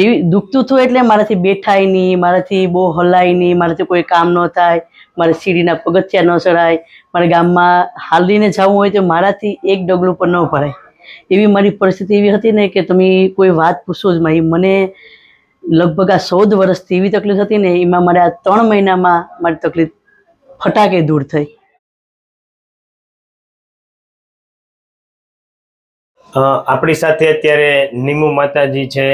એવી દુખતું થયું એટલે મારાથી બેઠાય નહીં, મારાથી બહુ હલાય નહીં, મારાથી કોઈ કામ ન થાય, મારે સીડીના પગથિયા ન ચડાય, મારે ગામમાં હાલીને જવું હોય તો મારાથી એક ડગલું પણ ન ભરાય. એવી મારી પરિસ્થિતિ એવી હતી ને કે તમે કોઈ વાત પૂછો જ નહીં. મને લગભગ આ ચૌદ વર્ષથી એવી તકલીફ હતી ને, એમાં મારે આ ત્રણ મહિનામાં મારી તકલીફ ફટાકે દૂર થઈ. આપણી સાથે અત્યારે નીમુ માતાજી છે.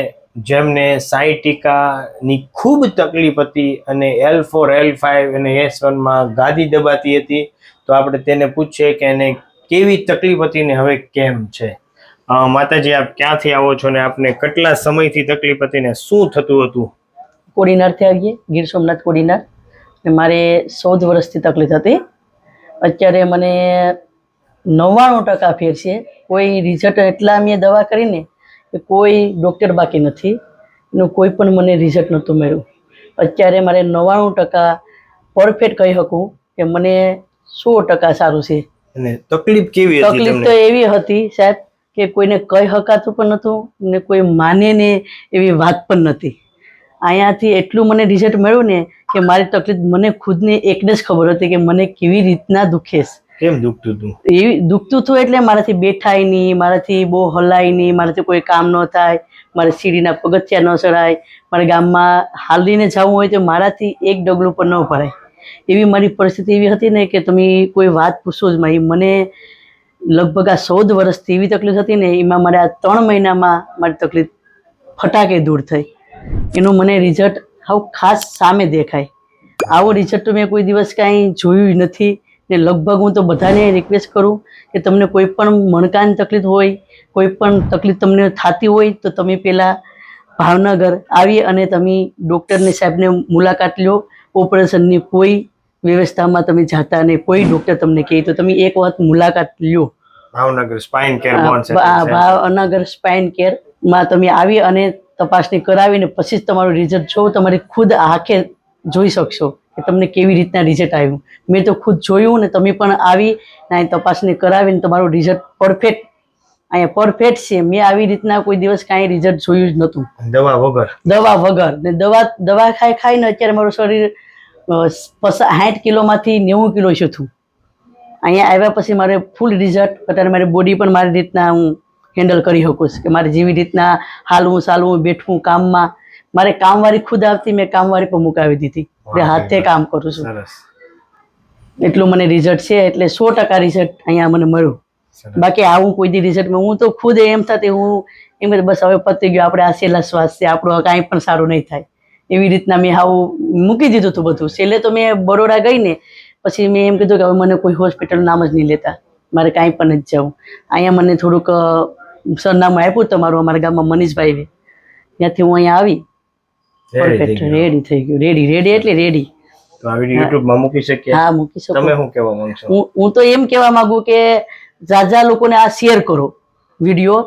જેમને સાયટિકાની ખૂબ તકલીફ હતી અને એલ ફોર એલ ફાઈવ અને એસ વનમાં ગાદી દબાતી હતી, તો આપણે તેને પૂછીએ કે એને કેવી તકલીફ હતી ને હવે કેમ છે? માતાજી, આપ ક્યાંથી આવો છો ને આપને કેટલા સમયથી તકલીફ હતી ને શું થતું હતું? કોડીનારથી આવીએ, ગીર સોમનાથ કોડીનાર. ને મારે ચૌદ વર્ષથી તકલીફ હતી. અત્યારે મને નવ્વાણું ટકા ફેર છે. કોઈ રિઝલ્ટ એટલા મેં દવા કરીને કે કોઈ ડૉક્ટર બાકી નથી એનું કોઈ પણ મને રિઝલ્ટ નહોતું મળ્યું. અત્યારે મારે નવ્વાણું ટકા પરફેક્ટ કહી શકું કે મને સો ટકા સારું છે. તકલીફ કેવી તકલીફ તો એવી હતી સાહેબ કે કોઈને કહી શકાતું પણ નહોતું ને કોઈ માને ને એવી વાત પણ નથી અહીંયાથી એટલું મને રિઝલ્ટ મળ્યું ને કે મારી તકલીફ મને ખુદને એકને જ ખબર હતી કે મને કેવી રીતના દુખે છે. કેમ દુખતું હતું એવી દુખતું થયું એટલે મારાથી બેઠાય નહીં, મારાથી બહુ હલાય નહીં, મારાથી કોઈ કામ ન થાય, મારે સીડીના પગથિયા ન ચડાય, મારે ગામમાં હાલીને જવું હોય તો મારાથી એક ડગલું પણ ન ભરાય. એવી મારી પરિસ્થિતિ એવી હતી ને કે તમે કોઈ વાત પૂછો જ નહીં. મને લગભગ આ ચૌદ વર્ષથી એવી તકલીફ હતી ને, એમાં મારે આ ત્રણ મહિનામાં મારી તકલીફ ફટાકે દૂર થઈ. એનું મને રિઝલ્ટ હાવ ખાસ સામે દેખાય. આવો રિઝલ્ટ તો મેં કોઈ દિવસ કાંઈ જોયું નથી. ને લગભગ હું તો બધાને રિક્વેસ્ટ કરું કે તમને કોઈ પણ મણકાની તકલીફ હોય કોઈ પણ તકલીફ તમને થતી હોય તો તમે પહેલાં ભાવનગર આવી અને તમે ડૉક્ટરને સાહેબને મુલાકાત લો. ઓપરેશનની કોઈ વ્યવસ્થામાં તમે જાતા નહીં કોઈ ડૉક્ટર તમને કહે તો તમે એક વખત મુલાકાત લો Bhavnagar spine care Bhavnagar spine કેરમાં તમે આવી અને તપાસણી કરાવીને પછી જ તમારું રિઝલ્ટ જો તમારી ખુદ આંખે જોઈ શકશો. કે તમને કેવી રીતના રિઝલ્ટ આવ્યું? મેં તો ખુદ જોયું ને તમે પણ આવી અહીં તપાસણી કરાવીને તમારું રિઝલ્ટ પરફેક્ટ અહીંયા પરફેક્ટ છે. મેં આવી રીતના કોઈ દિવસ કાંઈ રિઝલ્ટ જોયું જ નહોતું. દવા વગર? દવા વગર. ને દવા દવા ખાઈ ખાઈને અત્યારે મારું શરીર સાઠ કિલોમાંથી નેવું કિલો છે થયું અહીંયા આવ્યા પછી મારે ફૂલ રિઝલ્ટ અત્યારે મારી બોડી પણ મારી રીતના હું હેન્ડલ કરી શકું છું. કે મારે જેવી રીતના હાલવું ચાલવું બેઠવું કામમાં મારે કામવાળી ખુદ આવતી મેં કામવાળી પણ મુકાવી દીધી. એટલે હાથે કામ કરું છું. એટલું મને રિઝલ્ટ છે એટલે સો ટકા રિઝલ્ટ અહીંયા મને મળ્યું. બાકી આવું કોઈ દી રિઝલ્ટમાં હું તો ખુદ એમ થતી હું એમ કે બસ હવે પતી ગયું આપણે આ છેલ્લા શ્વાસ છે આપણું કાંઈ પણ સારું નહીં થાય. એવી રીતના મેં આવું મૂકી દીધું હતું બધું. છેલ્લે તો મેં બરોડા ગઈ ને પછી મેં એમ કીધું કે હવે મને કોઈ હોસ્પિટલ નામ જ નહીં લેતા. મારે કાંઈ પણ નથી જવું. અહીંયા મને થોડુંક સરનામું આપ્યું તમારું અમારા ગામમાં મનીષભાઈ ત્યાંથી હું અહીંયા આવી પરફેક્ટ રેડી થઈ ગયું. રેડી રેડી એટલે રેડી તો આ વીડિયો માં મૂકી શકીએ. હા મૂકી શકો. તમે શું કહેવા માંગો હું હું તો એમ કહેવા માંગુ કે જાજા લોકોને આ શેર કરો વીડિયો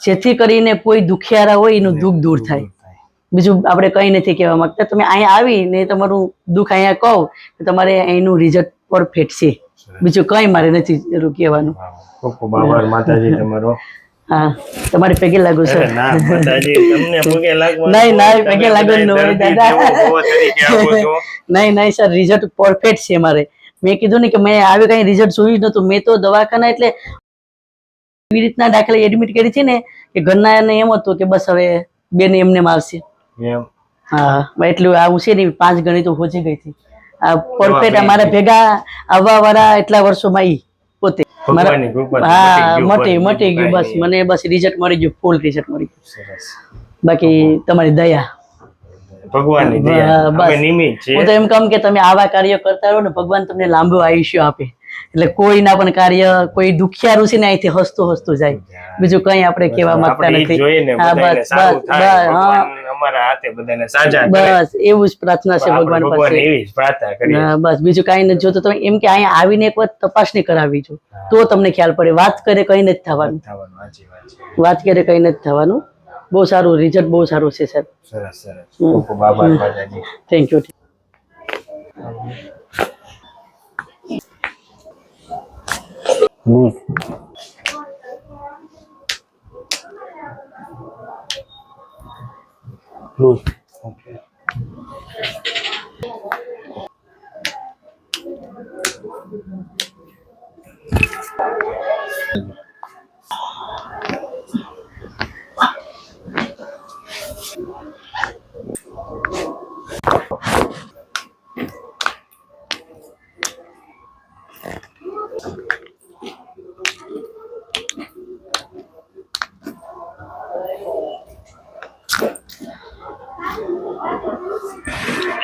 જેથી કરીને કોઈ દુખિયારા હોય એનું દુઃખ દૂર થાય. બીજું આપણે કંઈ નથી કહેવા માંગતા. તમે અહીંયા આવીને તમારું દુઃખ અહીંયા કહો તો તમારે અહીંનું રિઝલ્ટ પરફેક્ટ છે બીજું કંઈ મારે નથી કહેવાનું. ખૂબ ખૂબ આભાર માતાજી તમારો. હા તમારે પગે લાગુ છે. સર ના માતાજી તમને પગે લાગવાનું નહીં, નહીં, તમે લાગુ દાદા. નહીં નહીં સર રિઝલ્ટ પરફેક્ટ છે મારે. મેં કીધું ને કે મેં આવી કઈ રિઝલ્ટ જોયું જ નતું મેં તો દવાખાના એટલે એવી રીતના દાખલા એડમિટ કરી છે ને કે ઘરના એને એમ હતું કે બસ હવે બેન એમને આવશે એમ. હા એટલું આવું છે ને પાંચ ગણી તો પહોંચી ગઈ હતી. પરફેક્ટ અમારા ભેગા આવવા વાળા એટલા વર્ષોમાં ઈ પોતે. હા મટી મટી ગયું બસ. મને બસ રિઝલ્ટ મળી ગયું ફૂલ રિઝલ્ટ મળી ગયું. બાકી તમારી દયા. ભગવાન દયા. બસ. અમે હું તો એમ કહું કે તમે આવા કાર્ય કરતા રહો ને ભગવાન તમને લાંબુ આયુષ્ય આપે. એટલે કોઈના પણ કાર્ય કોઈ દુખિયારું છે ને અહીંથી હસતું હસતું જાય. બીજું કઈ આપણે કેવા માંગતા નથી. હા બસ એવું જ પ્રાર્થના છે ભગવાન પાસે. હા, બસ બીજું કઈ નથી. જોતું તમે એમ કે અહીંયા આવીને એક વખત તપાસણી કરાવી જો તો તમને ખ્યાલ પડે. વાત કરે કઈ નથી થવાનું. વાત કરે કઈ નથી થવાનું. બહુ સારું રિઝલ્ટ બહુ સારું છે સાહેબ. સરસ સરસ. ખૂબ ખૂબ આભાર thank you loose okay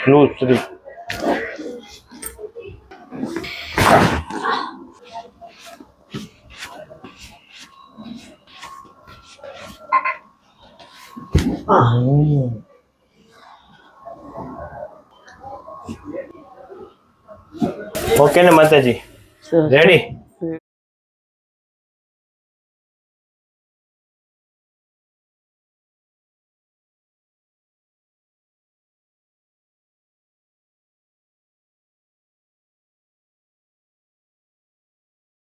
loose three okay ને માતાજી. રેડી